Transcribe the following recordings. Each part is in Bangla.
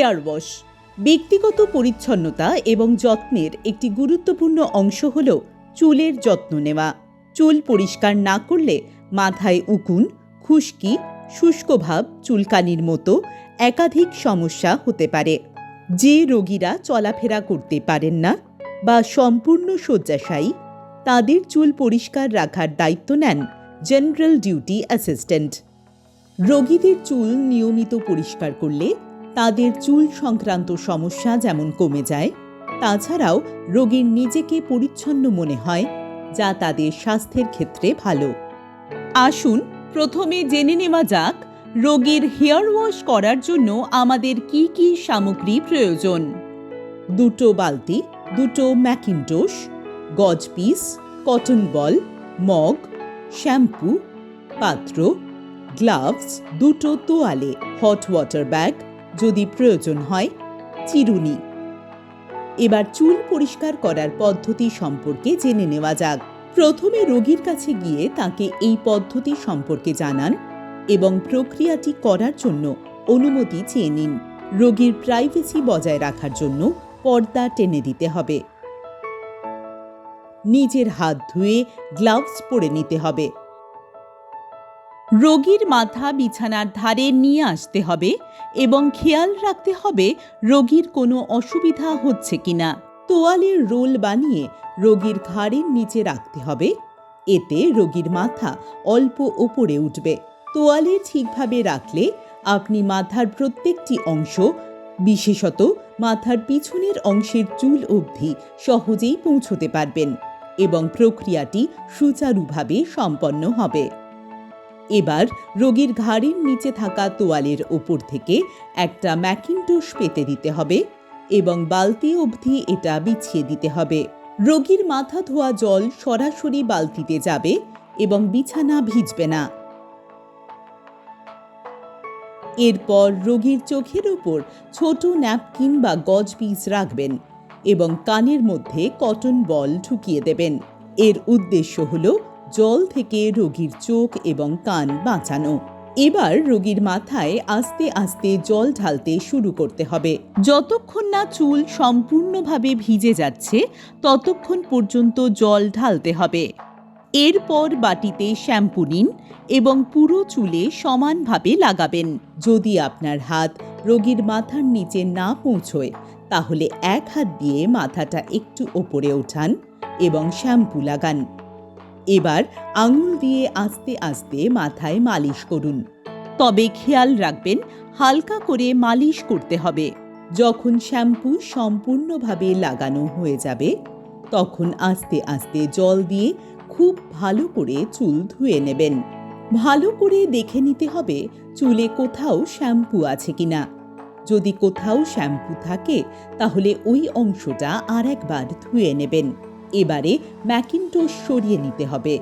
Hair wash. ব্যক্তিগত পরিচ্ছন্নতা এবং যত্নের একটি গুরুত্বপূর্ণ অংশ হল চুলের যত্ন নেওয়া। চুল পরিষ্কার না করলে মাথায় উকুন, খুশকি শুষ্কভাব চুলকানির মতো একাধিক সমস্যা হতে পারে। যে রোগীরা চলাফেরা করতে পারেন না বা সম্পূর্ণ শয্যাশায়ী, তাদের চুল পরিষ্কার রাখার দায়িত্ব নেন জেনারেল ডিউটি অ্যাসিস্ট্যান্ট। রোগীদের চুল নিয়মিত পরিষ্কার করলে তাদের চুল সংক্রান্ত সমস্যা যেমন কমে যায়, তাছাড়াও রোগীর নিজেকে পরিচ্ছন্ন মনে হয়, যা তাদের স্বাস্থ্যের ক্ষেত্রে ভালো। আসুন, প্রথমে জেনে নেওয়া যাক, রোগীর হেয়ার ওয়াশ করার জন্য আমাদের কি কি সামগ্রী প্রয়োজন? দুটো বালতি, দুটো mackintosh, gauze piece, cotton ball, mug, shampoo, পাত্র, গ্লাভস, দুটো তোয়ালে, হট ওয়াটার ব্যাগ যদি প্রয়োজন হয়, চিরুনি। এবার চুল পরিষ্কার করার পদ্ধতি সম্পর্কে জেনে নেওয়া যাক। প্রথমে রোগীর কাছে গিয়ে তাকে এই পদ্ধতি সম্পর্কে জানান এবং প্রক্রিয়াটি করার জন্য অনুমতি চেয়ে নিন। রোগীর প্রাইভেসি বজায় রাখার জন্য পর্দা টেনে দিতে হবে। নিজের হাত ধুয়ে গ্লাভস পরে নিতে হবে। রোগীর মাথা বিছানার ধারে নিয়ে আসতে হবে এবং খেয়াল রাখতে হবে রোগীর কোনো অসুবিধা হচ্ছে কিনা। তোয়ালের রোল বানিয়ে রোগীর ঘাড়ের নিচে রাখতে হবে। এতে রোগীর মাথা অল্প ওপরে উঠবে। তোয়ালে ঠিকভাবে রাখলে আপনি মাথার প্রত্যেকটি অংশ, বিশেষত মাথার পিছনের অংশের চুল অবধি সহজেই পৌঁছতে পারবেন এবং প্রক্রিয়াটি সুচারুভাবে সম্পন্ন হবে। এবার রোগীর ঘাড়ের নিচে থাকা তোয়ালের ওপর থেকে একটা ম্যাকিনটোশ পেতে দিতে হবে এবং বালতি অবধি এটা বিছিয়ে দিতে হবে। রোগীর মাথা ধোয়া জল সরাসরি বালতিতে যাবে এবং বিছানা ভিজবে না। এরপর রোগীর চোখের ওপর ছোট ন্যাপকিন বা গজ পিস রাখবেন এবং কানের মধ্যে কটন বল ঢুকিয়ে দেবেন। এর উদ্দেশ্য হল জল থেকে রোগীর চোখ এবং কান বাঁচানো। এবার রোগীর মাথায় আস্তে আস্তে জল ঢালতে শুরু করতে হবে। যতক্ষণ না চুল সম্পূর্ণভাবে ভিজে যাচ্ছে, ততক্ষণ পর্যন্ত জল ঢালতে হবে। এরপর বাটিতে শ্যাম্পু নিন এবং পুরো চুলে সমানভাবে লাগাবেন। যদি আপনার হাত রোগীর মাথার নিচে না পৌঁছয়, তাহলে এক হাত দিয়ে মাথাটা একটু ওপরে ওঠান এবং শ্যাম্পু লাগান। এবার আঙুল দিয়ে আস্তে আস্তে মাথায় মালিশ করুন। তবে খেয়াল রাখবেন, হালকা করে মালিশ করতে হবে। যখন শ্যাম্পু সম্পূর্ণভাবে লাগানো হয়ে যাবে, তখন আস্তে আস্তে জল দিয়ে খুব ভালো করে চুল ধুয়ে নেবেন। ভালো করে দেখে নিতে হবে চুলে কোথাও শ্যাম্পু আছে কিনা। যদি কোথাও শ্যাম্পু থাকে, তাহলে ওই অংশটা আর একবার ধুয়ে নেবেন। এবারে ম্যাকিনটোশ সরিয়ে নিতে হবে।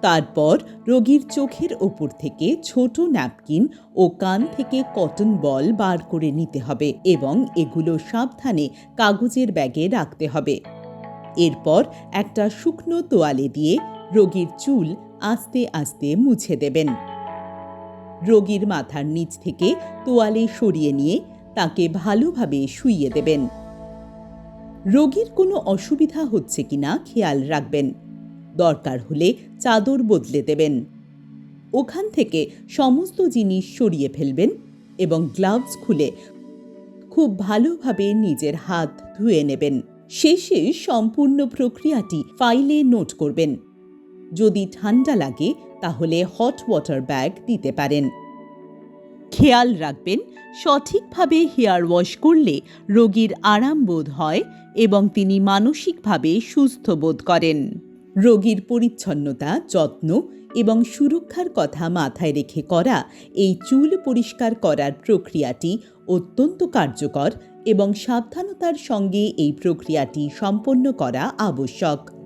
তারপর রোগীর চোখের ওপর থেকে ছোট ন্যাপকিন ও কান থেকে কটন বল বার করে নিতে হবে এবং এগুলো সাবধানে কাগজের ব্যাগে রাখতে হবে। এরপর একটা শুকনো তোয়ালে দিয়ে রোগীর চুল আস্তে আস্তে মুছে দেবেন। রোগীর মাথার নিচ থেকে তোয়ালে সরিয়ে নিয়ে তাকে ভালোভাবে শুইয়ে দেবেন। রোগীর কোনো অসুবিধা হচ্ছে কিনা খেয়াল রাখবেন। দরকার হলে চাদর বদলে দেবেন। ওখান থেকে সমস্ত জিনিস সরিয়ে ফেলবেন এবং গ্লাভস খুলে খুব ভালোভাবে নিজের হাত ধুয়ে নেবেন। শেষে সম্পূর্ণ প্রক্রিয়াটি ফাইলে নোট করবেন। যদি ঠান্ডা লাগে তাহলে হট ওয়াটার ব্যাগ দিতে পারেন। খেয়াল রাখবেন, সঠিকভাবে হেয়ার ওয়াশ করলে রোগীর আরাম বোধ হয় এবং তিনি মানসিকভাবে সুস্থ বোধ করেন। রোগীর পরিচ্ছন্নতা, যত্ন এবং সুরক্ষার কথা মাথায় রেখে করা এই চুল পরিষ্কার করার প্রক্রিয়াটি অত্যন্ত কার্যকর এবং সাবধানতার সঙ্গে এই প্রক্রিয়াটি সম্পন্ন করা আবশ্যক।